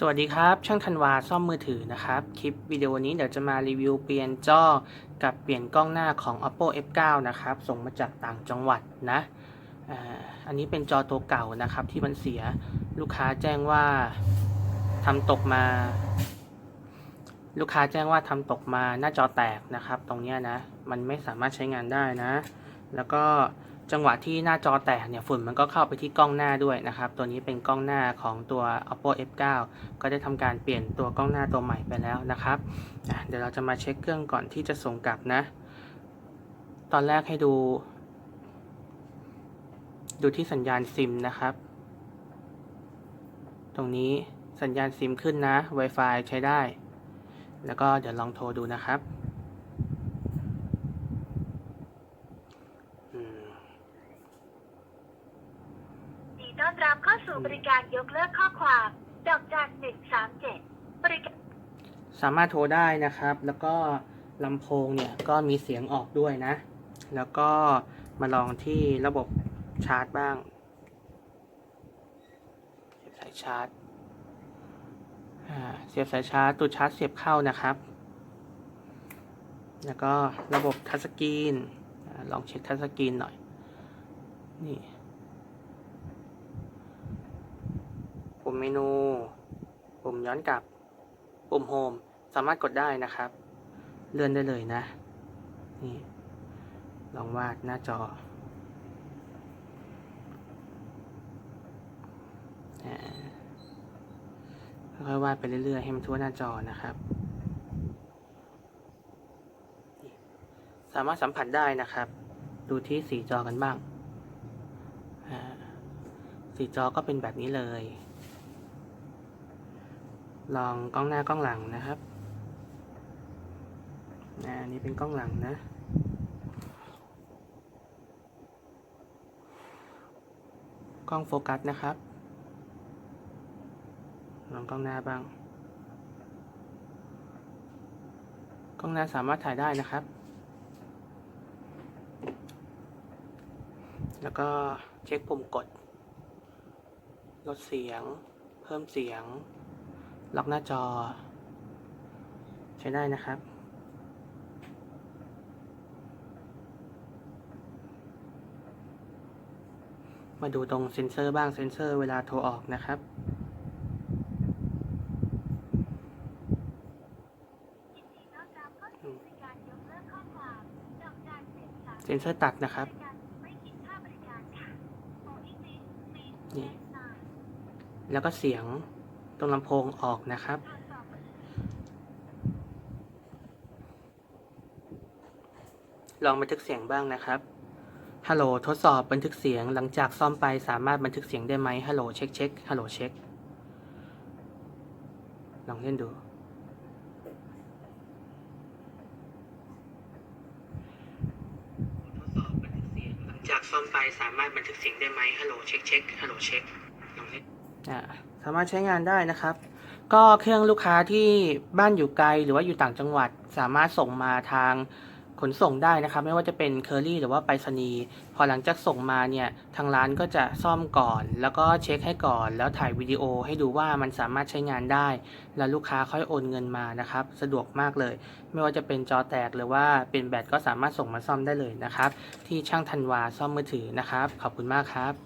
สวัสดีครับ ช่างธันวาซ่อมมือถือนะครับ คลิปวิดีโอนี้เดี๋ยวจะมารีวิวเปลี่ยนจอกับเปลี่ยนกล้องหน้าของ oppo f9 นะครับ ส่งมาจากต่างจังหวัดนะอันนี้เป็นจอตัวเก่านะครับที่มันเสียลูกค้าแจ้งว่าทำตกมา ลูกค้าแจ้งว่าทำตกมาหน้าจอแตกนะครับ ตรงนี้นะ มันไม่สามารถใช้งานได้นะ แล้วก็ จังหวะที่หน้าจอแตกเนี่ยฝุ่นมันก็เข้าไปที่กล้องหน้าด้วยนะครับ ตัวนี้เป็นกล้องหน้าของตัว oppo f9 ก็ได้ทำการเปลี่ยนตัวกล้องหน้าตัวใหม่ไปแล้วนะครับเดี๋ยวเราจะมาเช็คเครื่องก่อนที่จะส่งกลับนะ ตอนแรกให้ดู ดูที่สัญญาณซิมนะครับ ตรงนี้สัญญาณซิมขึ้นนะ Wi-Fi ใช้ได้ แล้วก็เดี๋ยวลองโทรดูนะครับอืม ยินดีต้อนรับเข้า สู่บริการยกเลิกข้อความดอกจันหนึ่งสามเจ็ดบริการ สามารถโทรได้นะครับ แล้วก็ลำโพงเนี่ยก็มีเสียงออกด้วยนะ แล้วก็มาลองที่ระบบชาร์จบ้างเสียบสายชาร์จเสียบสายชาร์จตัวชาร์จเสียบเข้านะครับ แล้วก็ระบบทัชสกรีน ลองเช็คทัชสกรีนหน่อย นี่ ปุ่มเม นู ปุ่มย้อนกลับ ปุ่มโฮมสามารถกดได้นะครับ เลื่อนได้เลยนะ นี่ ลองวาดหน้าจอค่อยๆวาดไปเรื่อยๆ ให้มันทั่วหน้าจอนะครับ สามารถสัมผัสได้นะครับ ดูที่สีจอกันบ้าง สีจอก็เป็นแบบนี้เลย ลองกล้องหน้ากล้องหลังนะครับอ่าอันนี้เป็นกล้องหลังนะ กล้องโฟกัสนะครับ ลองกล้องหน้าบ้าง กล้องหน้าสามารถถ่ายได้นะครับ แล้วก็เช็คปุ่มกด ลดเสียง เพิ่มเสียง ล็อกหน้าจอ ใช้ได้นะครับ มาดูตรงเซ็นเซอร์บ้างเซ็นเซอร์เวลาโทรออกนะครับยินดีต้อนรับเข้าสู่บริการยกเลิกข้อความดอกจันหนึ่งสามเซ็นเซอร์ตัดนะครับบริการไม่คิดค่าบริการค่ะโฟอีซีซีนี่เอสไนน์แล้วก็เสียง ตรงลำโพงออกนะครับทางสอบลองบันทึกเสียงบ้างนะครับฮัลโหลทดสอบบันทึกเสียงหลังจากซ่อมไปสามารถบันทึกเสียงได้ไหมฮัลโหลเช็คเช็คฮัลโหลเช็คลองเล่นดูทดสอบบันทึกเสียงหลังจากซ่อมไปสามารถบันทึกเสียงได้ไหมฮัลโหลเช็คเช็คฮัลโหลเช็คลองเล่นอ่า สามารถใช้งานได้นะครับ ก็เครื่องลูกค้าที่บ้านอยู่ไกลหรือว่าอยู่ต่างจังหวัด สามารถส่งมาทางขนส่งได้นะครับ ไม่ว่าจะเป็นเคอรี่หรือว่าไปรษณีย์พอหลังจากส่งมาเนี่ยทางร้านก็จะซ่อมก่อน แล้วก็เช็คให้ก่อน แล้วถ่ายวิดีโอให้ดูว่ามันสามารถใช้งานได้ แล้วลูกค้าค่อยโอนเงินมานะครับ สะดวกมากเลย ไม่ว่าจะเป็นจอแตกหรือว่าเป็นแบตก็สามารถส่งมาซ่อมได้เลยนะครับ ที่ช่างธันวาซ่อมมือถือนะครับ ขอบคุณมากครับ